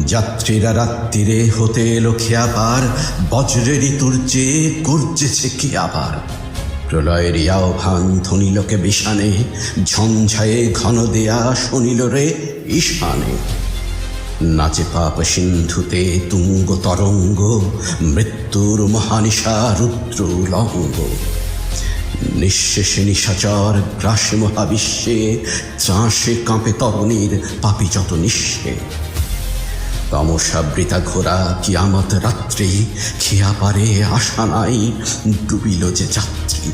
যাত্রীরা রাত্রিরে হতে এলো খেয়াপার। বজ্রের ঋতুর চেয়ে গর্জেছে কি আবার প্রলয়ের আহ্বান ধনিলকে বিষানে, ঝঞ্ঝায়ে ঘন দেয়া শনিল রে ঈশানে। নাচে পাপ সিন্ধুতে তুঙ্গ তরঙ্গ, মৃত্যুর মহানিশা রুদ্র লঙ্গ নিঃশেষে নিশাচর গ্রাসে মহাবিশ্বে, ত্রাসে কাঁপে তরণীর পাপি যত নিঃশে তমসাবৃতা ঘোরা কিয়ামত রাত্রি খেয়া পারে, আশা নাই, ডুবিল যে যাত্রী।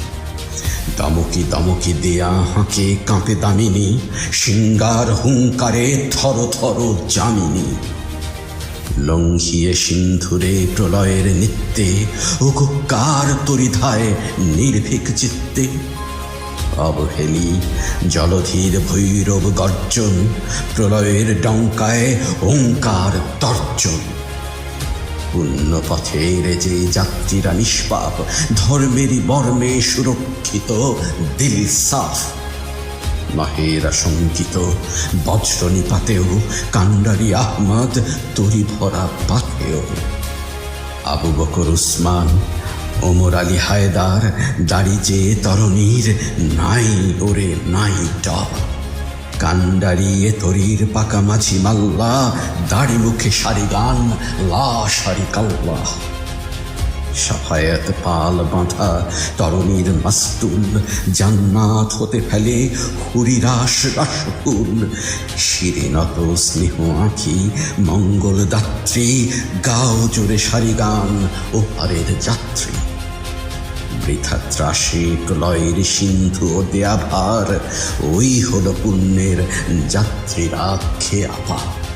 দমকি দমকি দেয়া হাঁকে কাঁপে দামিনী, সিঙ্গার হুঙ্কারে থর থর জামিনী লঙ্ঘিয়ে সিন্ধুরে প্রলয়ের নিত্যে ওকার তরিধায় নির্ভীক চিত্তে অবহেলি, জলধীর ভৈরব গর্জন, প্রলয়ের ডঙ্কায় ওঙ্কার তর্জন। পুণ্য পথের যে যাত্রীরা নিষ্পাপ, ধর্মেরই বর্মে সুরক্ষিত দিল সাফ। মাহেরা শঙ্কিত বজ্র নিপাতেও কান্ডারি আহমদ তরি ভরা পাথেও আবু বকর উসমান ওমর আলী হায়দার দাড়ি যে তরণীর নাই ওরে নাই ডর কান্ডারিয়ে তরির পাকা মাঝি মাল্লা, দাড়ি মুখে সারি গান, লা সারি কাল্লা। সাফায়াত পাল বাঁধা তরণীর মাস্তুল, জান্নাত হতে ফেলে হরিরাস রাসকুল শিরে নত স্নেহ আঁখি, মঙ্গল দাত্রী, গাও জোরে সারি গান ও পারের যাত্রী। বৃথা ত্রাসে প্রলয়ের সিন্ধু ও দেয়াভার ওই হল পুণ্যের যাত্রীরা খেয়া পার